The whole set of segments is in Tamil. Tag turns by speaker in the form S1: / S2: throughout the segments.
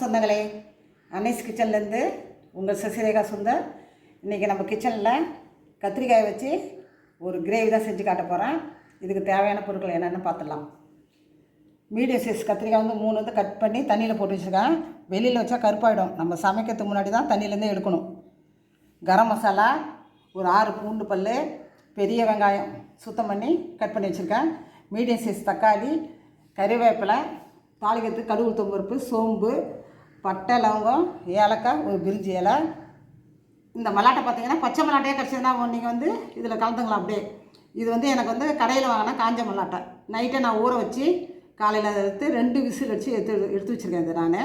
S1: சொந்தங்களே அன்னைஸ் கிச்சன்லேருந்து உங்கள் சசிரேகா சுந்தர். இன்றைக்கி நம்ம கிச்சனில் கத்திரிக்காயை வச்சு ஒரு கிரேவி தான் செஞ்சு காட்ட போகிறேன் இதுக்கு தேவையான பொருட்கள் என்னென்னு பார்த்துடலாம். மீடியம் சைஸ் கத்திரிக்காய் வந்து மூணு வந்து கட் பண்ணி தண்ணியில் போட்டு வச்சுருக்கேன். வெளியில் வச்சா கருப்பாயிடும். நம்ம சமைக்கிறதுக்கு முன்னாடி தான் தண்ணியிலேருந்து எடுக்கணும் கரம் மசாலா ஒரு ஆறு பூண்டு பல் பெரிய வெங்காயம் சுத்தம் பண்ணி கட் பண்ணி வச்சுருக்கேன். மீடியம் சைஸ் தக்காளி கறிவேப்பிலை தாளிக்கிறதுக்கு கடுகு தொம்பருப்பு சோம்பு பட்டை லவங்கம் ஏலக்காய் ஒரு பிரிஞ்சி இலை. இந்த மல்லாட்டை பார்த்தீங்கன்னா பச்சை மல்லாட்டையே கிடச்சதுன்னா நீங்கள் வந்து இதில் கலந்துக்கலாம் அப்படியே. இது வந்து எனக்கு வந்து கடையில் வாங்கினா காஞ்ச மல்லாட்டை. நைட்டை நான் ஊற வச்சு காலையில் எடுத்து ரெண்டு விசில் வச்சு எடுத்து எடுத்து வச்சுருக்கேன் இது நான்.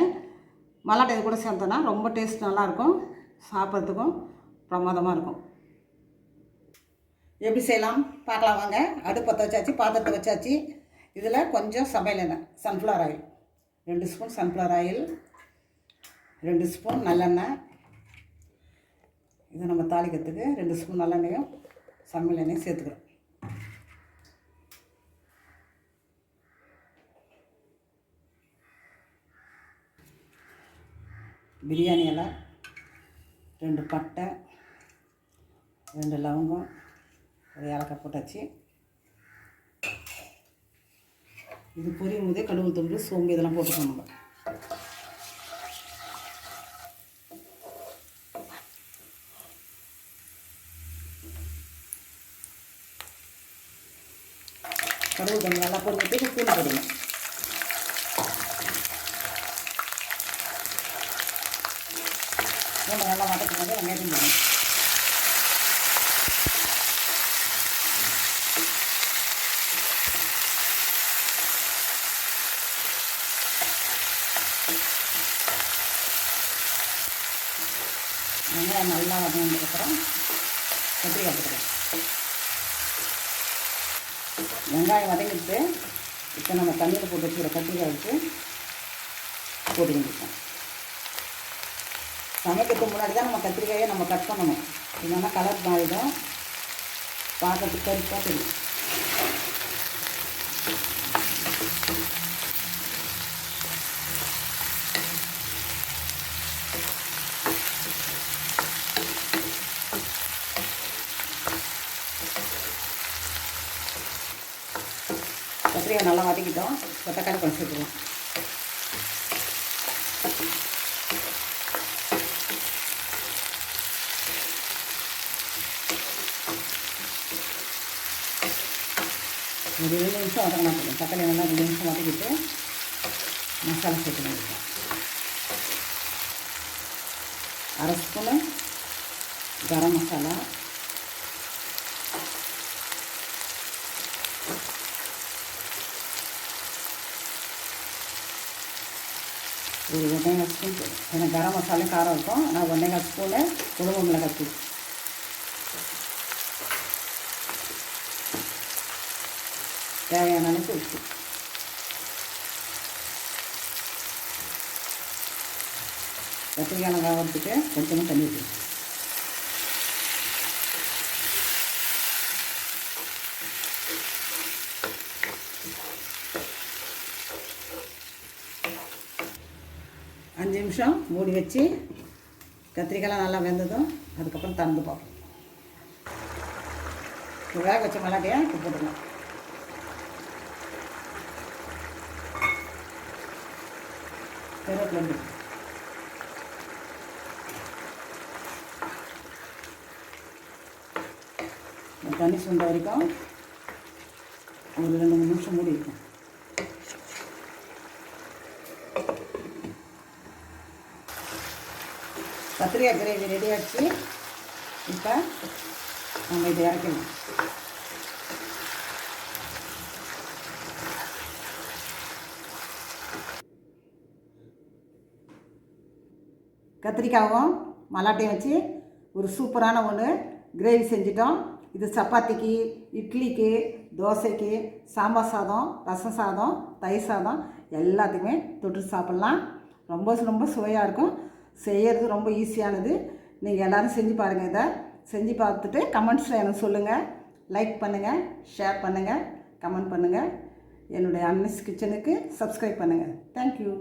S1: மல்லாட்டை இது கூட சேர்ந்தேன்னா ரொம்ப டேஸ்ட் நல்லாயிருக்கும். சாப்பிட்றதுக்கும் பிரமாதமாக இருக்கும். எப்படி செய்யலாம்? பார்க்கலாம் வாங்க. அடுப்பத்தை வச்சாச்சு பாத்திரத்தை வச்சாச்சு. இதில் கொஞ்சம் சமையல் எண்ணெய் சன்ஃப்ளவர் ஆயில் ரெண்டு ஸ்பூன் சன்ஃப்ளவர் ஆயில் ரெண்டு ஸ்பூன் நல்லெண்ணெய். இது நம்ம தாளிக்கிறதுக்கு ரெண்டு ஸ்பூன் நல்லெண்ணெயும் சமையல் எண்ணெயும் சேர்த்துக்கிறோம் பிரியாணி இலை ரெண்டு பட்டை ரெண்டு லவங்கம் ஒரு ஏலக்காய் போட்டாச்சு. இது பொரியும் போதே கடுகு துண்டு சோம்பு இதெல்லாம் போட்டுக்கணும் நம்ம. கடுகு கொஞ்சம் நல்லா பொறுத்து பூண்டு போடுங்க. பூண்டு நல்லா வதக்கும் போது வெங்காயம் போடுங்க. வெங்காயம் நல்லா வதங்கினதுக்கப்புறம் எப்படி போட்டுக்கலாம் வெங்காயம் வதங்கிட்டு இப்போ நம்ம தண்ணியில் போட்டு வச்சுக்கிற கத்திரிக்காய் வச்சு போட்டு வேண்டியிருக்கோம் சமைக்கிறதுக்கு முன்னாடி தான் நம்ம கத்திரிக்காயை நம்ம கட் பண்ணணும். இல்லைன்னா கலர் மாறிடும். பார்க்கறதுக்கு கருப்பாக தெரியும். கத்திரியை நல்லா வதக்கிட்டோம். இப்போ தக்காளி பழம் சேர்த்துக்கலாம். ஒரு ரெண்டு நிமிஷம் வதங்கினா போதும். தக்காளி நல்லா ரெண்டு நிமிஷம் வதக்கிட்டு மசாலா சேர்த்து அரை ஸ்பூனு கரம் மசாலா ஒரு ஒன்றேகால் ஸ்பூன் எனக்கு ஏன்னா கரம் மசாலா காரம் இருக்கும். ஆனால் ஒன்றேகால் ஸ்பூனு குடும்ப மிளகாய் தூள். தேவையான அளவுக்கு உப்பு. கத்திரிக்காய் வேகிறதுக்கு கொஞ்சமாக தண்ணி ஊற்றி அஞ்சு நிமிஷம் மூடி வச்சு கத்திரிக்காய்லாம் நல்லா வெந்ததும் அதுக்கப்புறம் திறந்து பார்ப்போம். வேக வச்ச மிளகையை இப்போ போட்டுக்கலாம். கருவேப்பிலண்டு தண்ணி சுண்ட வரைக்கும் ஒரு ரெண்டு மூணு நிமிஷம் மூடி இருக்கும் கத்திரிக்காய் கிரேவி ரெடி ஆச்சு. இப்போ நம்ம இதை இறக்கணும். கத்திரிக்காவும் மல்லாட்டையும் வச்சு ஒரு சூப்பரான ஒன்று கிரேவி செஞ்சிட்டோம். இது சப்பாத்திக்கு இட்லிக்கு தோசைக்கு சாம்பார் சாதம் ரசம் சாதம் தயிர் சாதம் எல்லாத்துக்குமே தொட்டு சாப்பிட்லாம். ரொம்ப ரொம்ப சுவையாக இருக்கும். செய்கிறது ரொம்ப ஈஸியானது. நீங்கள் எல்லோரும் செஞ்சு பாருங்கள் இதை. செஞ்சு பார்த்துட்டு கமெண்ட்ஸில் எனக்கு சொல்லுங்கள் லைக் பண்ணுங்கள் ஷேர் பண்ணுங்கள் கமெண்ட் பண்ணுங்கள் என்னுடைய அன்னஸ் கிச்சனுக்கு சப்ஸ்கிரைப் பண்ணுங்கள் தேங்க்யூ